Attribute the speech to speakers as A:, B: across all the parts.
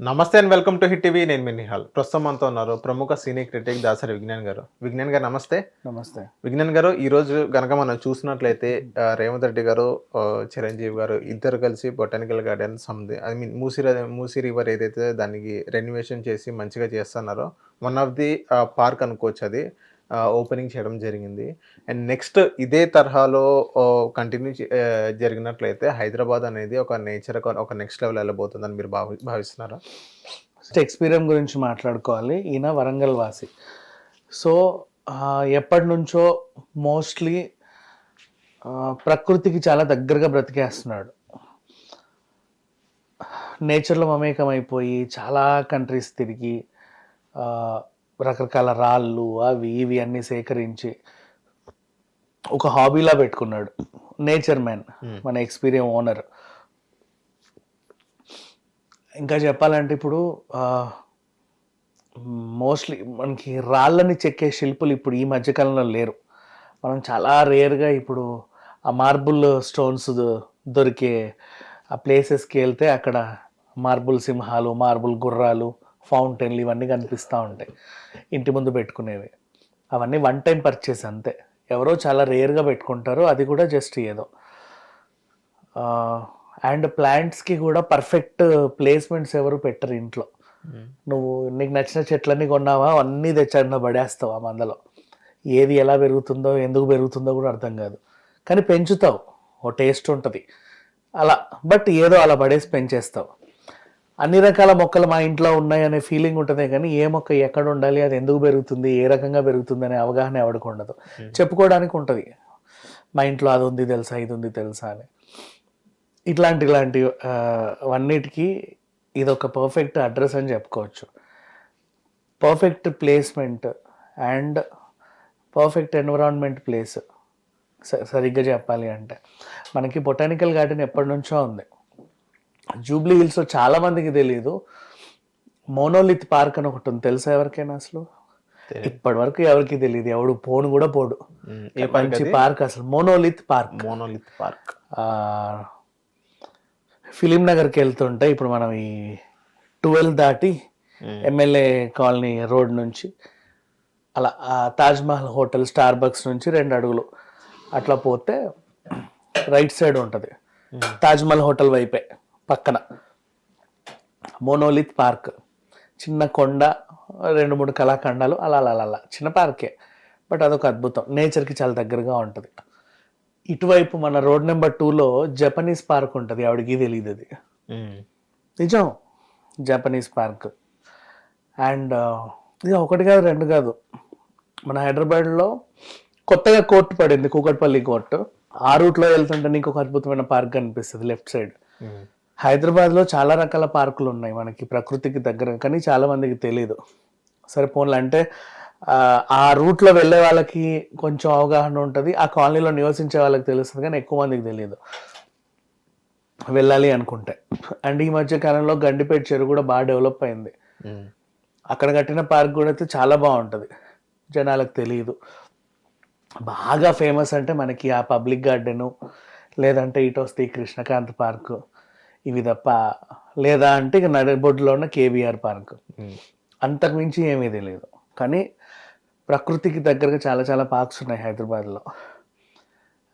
A: Namaste and welcome to Hit TV. నేను మీ నిహాల్. ప్రస్తుతం మనతో ఉన్నారు ప్రముఖ సీనియర్ క్రిటిక్ దాసరి విజ్ఞాన్ గారు. విజ్ఞాన్ గారు నమస్తే.
B: నమస్తే.
A: విజ్ఞాన్ గారు ఈ రోజు గనక మనం చూసినట్లయితే రేవంత్ రెడ్డి గారు చిరంజీవి గారు ఇద్దరు కలిసి botanical garden something I mean Musi Musi river ఏదైతే దానికి రెన్యువేషన్ చేసి మంచిగా చేస్తున్నారో వన్ ఆఫ్ ది పార్క్ అనుకోవచ్చు అది. ఓపెనింగ్ చేయడం జరిగింది. అండ్ నెక్స్ట్ ఇదే తరహాలో కంటిన్యూ జరిగినట్లయితే హైదరాబాద్ అనేది ఒక నేచర్ ఒక నెక్స్ట్ లెవెల్ వెళ్ళబోతుందని మీరు భావి భావిస్తున్నారా?
B: ఫస్ట్ ఎక్స్పీరియన్స్ గురించి మాట్లాడుకోవాలి. ఈయన వరంగల్ వాసి. సో ఎప్పటి నుంచో మోస్ట్లీ ప్రకృతికి చాలా దగ్గరగా బ్రతికేస్తున్నాడు. నేచర్లో మమేకం అయిపోయి చాలా కంట్రీస్ తిరిగి రకరకాల రాళ్ళు అవి ఇవి అన్నీ సేకరించి ఒక హాబీలా పెట్టుకున్నాడు. నేచర్ మ్యాన్ మన ఎక్స్పీరియన్స్ ఓనర్. ఇంకా చెప్పాలంటే ఇప్పుడు మోస్ట్లీ మనకి రాళ్ళని చెక్కే శిల్పులు ఇప్పుడు ఈ మధ్యకాలంలో లేరు. మనం చాలా రేర్గా ఇప్పుడు ఆ మార్బుల్ స్టోన్స్ దొరికే ఆ ప్లేసెస్కి వెళ్తే అక్కడ మార్బుల్ సింహాలు మార్బుల్ గుర్రాలు ఫౌంటైన్లు ఇవన్నీ కనిపిస్తూ ఉంటాయి. ఇంటి ముందు పెట్టుకునేవి. అవన్నీ వన్ టైం పర్చేస్ అంతే. ఎవరో చాలా రేర్గా పెట్టుకుంటారు. అది కూడా జస్ట్ ఏదో. అండ్ ప్లాంట్స్కి కూడా పర్ఫెక్ట్ ప్లేస్మెంట్స్ ఎవరు పెట్టరు ఇంట్లో. నువ్వు నీకు నచ్చిన చెట్లన్నీ కొన్నావా? అన్నీ తెచ్చాడిన పడేస్తావు ఆ మందలో. ఏది ఎలా పెరుగుతుందో ఎందుకు పెరుగుతుందో కూడా అర్థం కాదు. కానీ పెంచుతావు. ఓ టేస్ట్ ఉంటుంది. అలా. బట్ ఏదో అలా పడేసి పెంచేస్తావు. అన్ని రకాల మొక్కలు మా ఇంట్లో ఉన్నాయి అనే ఫీలింగ్ ఉంటుంది కానీ ఏ మొక్క ఎక్కడ ఉండాలి అది ఎందుకు పెరుగుతుంది ఏ రకంగా పెరుగుతుంది అనే అవగాహన ఎవరికి ఉండదు. చెప్పుకోవడానికి ఉంటుంది. మా ఇంట్లో అది ఉంది తెలుసా ఇది ఉంది తెలుసా అని. ఇట్లాంటి ఇలాంటి అన్నిటికీ ఇది ఒక పర్ఫెక్ట్ అడ్రస్ అని చెప్పుకోవచ్చు. Perfect placement and perfect environment place సరిగ్గా చెప్పాలి అంటే. మనకి బొటానికల్ గార్డెన్ ఎప్పటి నుంచో ఉంది. జూబ్లీ హిల్స్లో చాలా మందికి తెలియదు మోనోలిత్ పార్క్ అని ఒకటి ఉంది తెలుసా ఎవరికైనా అసలు? ఇప్పటి వరకు ఎవరికి తెలియదు ఎవడు పోను కూడా పోడు. మంచి పార్క్ అసలు. Monolith park.
A: Monolith park.
B: Film నగర్కి వెళ్తుంటే ఇప్పుడు మనం ఈ ట్వెల్వ్ దాటి ఎమ్మెల్యే కాలనీ రోడ్ నుంచి అలా ఆ Taj Mahal hotel Starbucks నుంచి రెండు అడుగులు అట్లా పోతే రైట్ సైడ్ ఉంటుంది. తాజ్ మహల్ హోటల్ వైపే. పక్కన. మోనోలిత్ పార్క్ చిన్న కొండ రెండు మూడు కళాఖండాలు అలా అలా అలా చిన్న పార్కే బట్ అదొక అద్భుతం. నేచర్కి చాలా దగ్గరగా ఉంటుంది. ఇటువైపు మన రోడ్ నెంబర్ టూలో జపనీస్ పార్క్ ఉంటుంది. ఆవిడకి తెలియదు అది. నిజం. జపనీస్ పార్క్ అండ్ ఇది ఒకటి కాదు రెండు కాదు. మన హైదరాబాద్లో కొత్తగా కోర్టు పడింది. కూకట్పల్లి కోర్టు. ఆ రూట్లో వెళ్తుంటే నీకు ఒక అద్భుతమైన పార్క్ కనిపిస్తుంది లెఫ్ట్ సైడ్. హైదరాబాద్లో చాలా రకాల పార్కులు ఉన్నాయి మనకి ప్రకృతికి దగ్గర కానీ చాలా మందికి తెలియదు సరే పోన్లు. అంటే ఆ, రూట్లో వెళ్ళే వాళ్ళకి కొంచెం అవగాహన ఉంటుంది. ఆ కాలనీలో నివసించే వాళ్ళకి తెలుస్తుంది కానీ ఎక్కువ మందికి తెలియదు వెళ్ళాలి అనుకుంటే. అండ్ ఈ మధ్య కాలంలో గండిపేట చెరువు కూడా బాగా డెవలప్ అయింది. అక్కడ కట్టిన పార్క్ కూడా అయితే చాలా బాగుంటుంది. జనాలకు తెలియదు బాగా ఫేమస్ అంటే మనకి ఆ పబ్లిక్ గార్డెను లేదంటే ఇటు వస్తే కృష్ణకాంత్ పార్క్. ఇవి తప్ప లేదా అంటే ఇక నడిబొడ్డులో ఉన్న కేబీఆర్ పార్క్. అంతకుమించి ఏమీ తెలియదు కానీ ప్రకృతికి దగ్గరగా చాలా చాలా పార్క్స్ ఉన్నాయి హైదరాబాద్లో.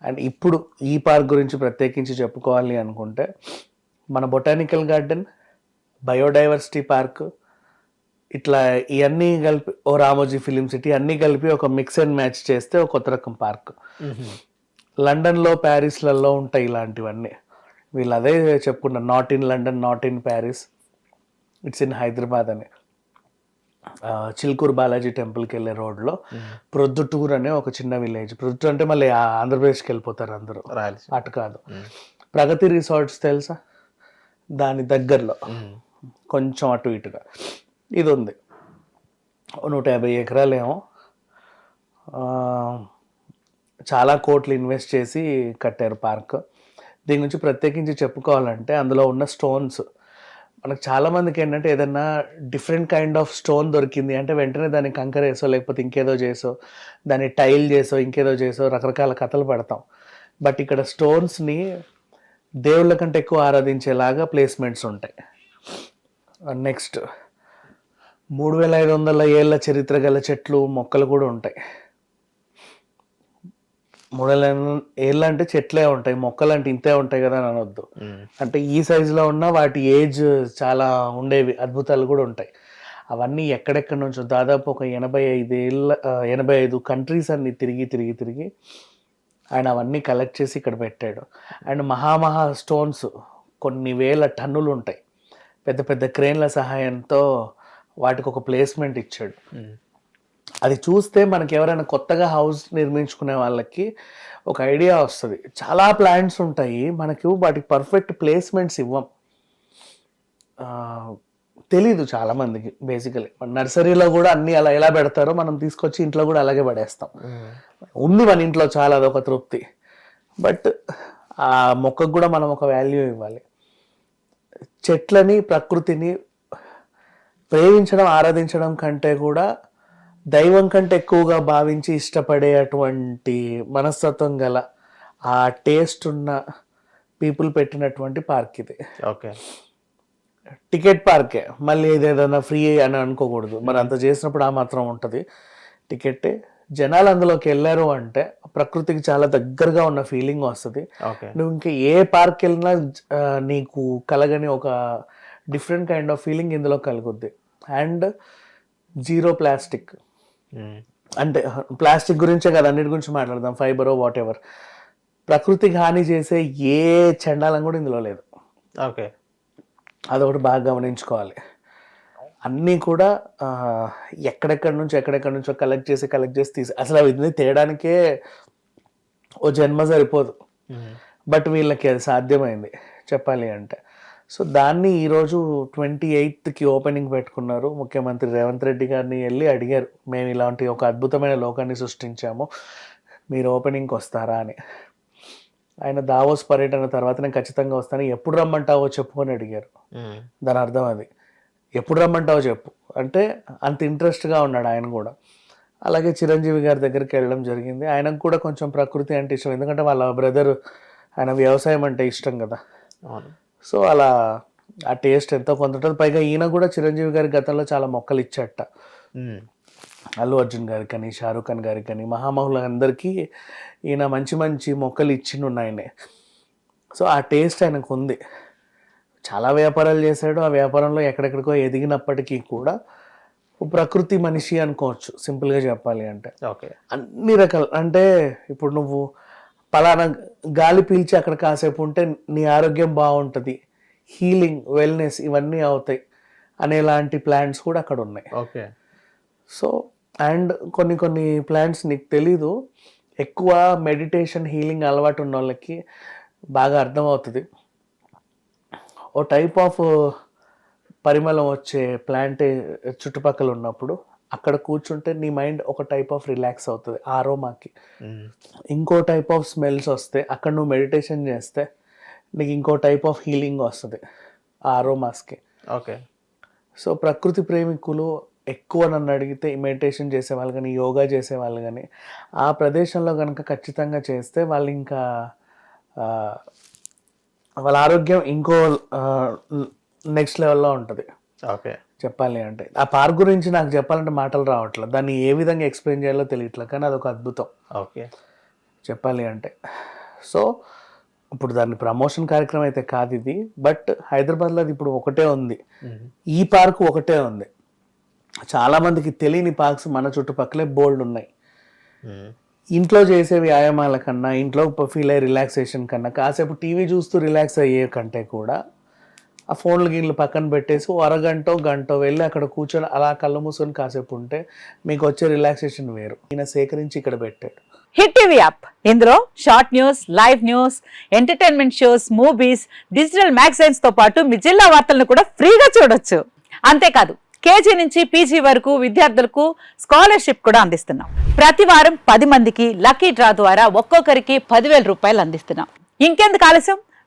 B: అండ్ ఇప్పుడు ఈ పార్క్ గురించి ప్రత్యేకించి చెప్పుకోవాలి అనుకుంటే మన బొటానికల్ గార్డెన్ బయోడైవర్సిటీ పార్క్ ఇట్లా ఇవన్నీ కలిపి ఓ రామోజీ ఫిలిం సిటీ అన్నీ కలిపి ఒక మిక్స్ అండ్ మ్యాచ్ చేస్తే ఒక కొత్త రకం పార్క్. లండన్లో ప్యారిస్లలో ఉంటాయి ఇలాంటివన్నీ. వీళ్ళు అదే చెప్పుకున్నారు not in London not in Paris it's in Hyderabad అని చిల్కూరు బాలాజీ టెంపుల్కి వెళ్ళే రోడ్లో ప్రొద్దుటూర్ అనే ఒక చిన్న విలేజ్. ప్రొద్దుటూర్ అంటే మళ్ళీ ఆంధ్రప్రదేశ్కి వెళ్ళిపోతారు అందరూ. అటు కాదు. ప్రగతి రిసార్ట్స్ తెలుసా? దాని దగ్గరలో. కొంచెం అటు ఇటుగా. ఇది ఉంది నూట యాభై ఎకరాలేమో. చాలా కోట్లు ఇన్వెస్ట్ చేసి కట్టారు పార్క్. దీని గురించి ప్రత్యేకించి చెప్పుకోవాలంటే అందులో ఉన్న స్టోన్స్. మనకు చాలామందికి ఏంటంటే ఏదన్నా డిఫరెంట్ కైండ్ ఆఫ్ స్టోన్ దొరికింది అంటే వెంటనే దాన్ని కంకర వేసో లేకపోతే ఇంకేదో చేసో దాన్ని టైల్ చేసో ఇంకేదో చేసో రకరకాల కథలు పడతాం. బట్ ఇక్కడ స్టోన్స్ని దేవుళ్ళ కంటే ఎక్కువ ఆరాధించేలాగా ప్లేస్మెంట్స్ ఉంటాయి. నెక్స్ట్ మూడు వేల ఐదు వందల ఏళ్ళ చరిత్ర గల చెట్లు మొక్కలు కూడా ఉంటాయి. మూడు ఏళ్ళు అంటే చెట్లే ఉంటాయి మొక్కలు అంటే ఇంతే ఉంటాయి కదా అని అనొద్దు. అంటే ఈ సైజులో ఉన్న వాటి ఏజ్ చాలా ఉండేవి అద్భుతాలు కూడా ఉంటాయి. అవన్నీ ఎక్కడెక్కడి నుంచో దాదాపు ఒక ఎనభై ఐదు ఏళ్ళ ఎనభై ఐదు కంట్రీస్ అన్ని తిరిగి తిరిగి తిరిగి ఆయన అవన్నీ కలెక్ట్ చేసి ఇక్కడ పెట్టాడు. అండ్ మహామహా స్టోన్స్ కొన్ని వేల టన్నులు ఉంటాయి. పెద్ద పెద్ద క్రేన్ల సహాయంతో వాటికి ఒక ప్లేస్మెంట్ ఇచ్చాడు. అది చూస్తే మనకి ఎవరైనా కొత్తగా హౌస్ నిర్మించుకునే వాళ్ళకి ఒక ఐడియా వస్తుంది. చాలా ప్లాంట్స్ ఉంటాయి. మనకి వాటికి పర్ఫెక్ట్ ప్లేస్మెంట్స్ ఇవ్వం. తెలీదు చాలా మందికి బేసికలీ నర్సరీలో కూడా అన్ని అలా ఎలా పెడతారో మనం తీసుకొచ్చి ఇంట్లో కూడా అలాగే పడేస్తాం. ఉంది మన ఇంట్లో చాలా అదొక తృప్తి. బట్ ఆ మొక్కకు కూడా మనం ఒక వాల్యూ ఇవ్వాలి. చెట్లని ప్రకృతిని ప్రేమించడం ఆరాధించడం కంటే కూడా దైవం కంటే ఎక్కువగా భావించి ఇష్టపడే అటువంటి మనస్తత్వం గల ఆ టేస్ట్ ఉన్న పీపుల్ పెట్టినటువంటి పార్క్ ఇది.
A: ఓకే.
B: టికెట్ పార్కే మళ్ళీ ఏదేదైనా ఫ్రీ అని అనుకోకూడదు. మరి అంత చేసినప్పుడు ఆ మాత్రం ఉంటుంది. టికెట్టే జనాలు అందులోకి వెళ్ళారు అంటే ప్రకృతికి చాలా దగ్గరగా ఉన్న ఫీలింగ్ వస్తుంది.
A: ఓకే.
B: నువ్వు ఇంకా ఏ పార్క్ వెళ్ళినా నీకు కలగని ఒక డిఫరెంట్ కైండ్ ఆఫ్ ఫీలింగ్ ఇందులో కలుగుద్ది. అండ్ జీరో ప్లాస్టిక్ అంటే ప్లాస్టిక్ గురించే కదా అన్నిటి గురించి మాట్లాడదాం ఫైబర్ వాట్ ఎవర్ ప్రకృతికి హాని చేసే ఏ చండాలం కూడా ఇందులో లేదు.
A: ఓకే.
B: అదొకటి బాగా గమనించుకోవాలి. అన్నీ కూడా ఎక్కడెక్కడి నుంచి ఎక్కడెక్కడి నుంచో కలెక్ట్ చేసి కలెక్ట్ చేసి తీసి అసలు అవి తేయడానికే ఓ జన్మ సరిపోదు. బట్ వీళ్ళకి అది సాధ్యమైంది చెప్పాలి అంటే. సో దాన్ని ఈరోజు ట్వంటీ ఎయిత్కి ఓపెనింగ్ పెట్టుకున్నారు. ముఖ్యమంత్రి రేవంత్ రెడ్డి గారిని వెళ్ళి అడిగారు మేము ఇలాంటి ఒక అద్భుతమైన లోకాన్ని సృష్టించాము మీరు ఓపెనింగ్కి వస్తారా? అని. ఆయన దావోస్ పర్యటన తర్వాత నేను ఖచ్చితంగా వస్తాను ఎప్పుడు రమ్మంటావో చెప్పు అని అడిగారు. దాని అర్థం అది. ఎప్పుడు రమ్మంటావో చెప్పు. అంటే అంత ఇంట్రెస్ట్గా ఉన్నాడు ఆయన కూడా. అలాగే చిరంజీవి గారి దగ్గరికి వెళ్ళడం జరిగింది. ఆయనకు కూడా కొంచెం ప్రకృతి అంటే ఇష్టం ఎందుకంటే వాళ్ళ బ్రదర్ ఆయన వ్యవసాయం అంటే ఇష్టం కదా.
A: అవును.
B: సో అలా ఆ టేస్ట్ ఎంతో కొంత ఉంటుంది పైగా ఈయన కూడా చిరంజీవి గారి గతంలో చాలా మొక్కలు ఇచ్చట. అల్లు అర్జున్ గారికి కానీ షారూఖ్ ఖాన్ గారికి కానీ మహామహులందరికీ ఈయన మంచి మంచి మొక్కలు ఇచ్చిండు ఆయనే సో ఆ టేస్ట్ ఆయనకు ఉంది. చాలా వ్యాపారాలు చేశాడు. ఆ వ్యాపారంలో ఎక్కడెక్కడికో ఎదిగినప్పటికీ కూడా ప్రకృతి మనిషి అనుకోవచ్చు. సింపుల్గా చెప్పాలి అంటే.
A: ఓకే.
B: అన్ని రకాల అంటే ఇప్పుడు నువ్వు పలానా గాలి పీల్చి అక్కడ కాసేపు ఉంటే నీ ఆరోగ్యం బాగుంటుంది. హీలింగ్ వెల్నెస్ ఇవన్నీ అవుతాయి అనేలాంటి ప్లాంట్స్ కూడా అక్కడ ఉన్నాయి.
A: ఓకే.
B: సో అండ్ కొన్ని కొన్ని ప్లాంట్స్ నీకు తెలీదు. ఎక్కువ మెడిటేషన్ హీలింగ్ అలవాటు ఉన్న వాళ్ళకి బాగా అర్థమవుతుంది. ఓ టైప్ ఆఫ్ పరిమళం వచ్చే ప్లాంట్ చుట్టుపక్కల ఉన్నప్పుడు అక్కడ కూర్చుంటే నీ మైండ్ ఒక టైప్ ఆఫ్ రిలాక్స్ అవుతుంది ఆరోమాకి. ఇంకో టైప్ ఆఫ్ స్మెల్స్ వస్తే అక్కడ నువ్వు మెడిటేషన్ చేస్తే నీకు ఇంకో టైప్ ఆఫ్ హీలింగ్ వస్తుంది ఆ ఆరోమాస్కి.
A: ఓకే.
B: సో ప్రకృతి ప్రేమికులు ఎక్కువ నన్ను అడిగితే మెడిటేషన్ చేసే వాళ్ళు కానీ యోగా చేసే వాళ్ళు కానీ ఆ ప్రదేశంలో కనుక ఖచ్చితంగా చేస్తే వాళ్ళు ఇంకా వాళ్ళ ఆరోగ్యం ఇంకో నెక్స్ట్ లెవెల్లో ఉంటుంది.
A: ఓకే.
B: చెప్పాలి అంటే. ఆ పార్క్ గురించి నాకు చెప్పాలంటే మాటలు రావట్లేదు. దాన్ని ఏ విధంగా ఎక్స్ప్లెయిన్ చేయాలో తెలియట్లేదు. కానీ అదొక అద్భుతం.
A: ఓకే.
B: చెప్పాలి అంటే. సో ఇప్పుడు దాని ప్రమోషన్ కార్యక్రమం అయితే కాదు ఇది. బట్ హైదరాబాద్లో అది ఇప్పుడు ఒకటే ఉంది. ఈ పార్క్ ఒకటే ఉంది. చాలా మందికి తెలియని పార్క్స్ మన చుట్టుపక్కలే బోల్డ్ ఉన్నాయి. ఇంట్లో చేసే వ్యాయామాల కన్నా ఇంట్లో ఫీల్ అయ్యే రిలాక్సేషన్ కన్నా కాసేపు టీవీ చూస్తూ రిలాక్స్ అయ్యే కంటే కూడా ఆ ఫోన్లు గిన్నెలు పక్కన పెట్టేసి ఓ అరగంట గంట వెళ్ళి అక్కడ కూర్చొని అలా కళ్ళు మూసుకొని కాసేపు ఉంటే మీకు వచ్చే రిలాక్సేషన్ వేరు. ఈయన సేకరించి ఇక్కడ పెట్టాడు.
C: Hit TV app. ఇందులో short news live news entertainment shows movies digital మ్యాగజైన్స్తో పాటు మీ జిల్లా వార్తలను కూడా ఫ్రీగా చూడొచ్చు. అంతేకాదు కేజీ నుంచి పీజీ వరకు విద్యార్థులకు స్కాలర్షిప్ కూడా అందిస్తున్నాం. ప్రతి వారం పది మందికి లక్కీ డ్రా ద్వారా ఒక్కొక్కరికి పదివేల రూపాయలు అందిస్తున్నాం. ఇంకెందుకు ఆలస్యం?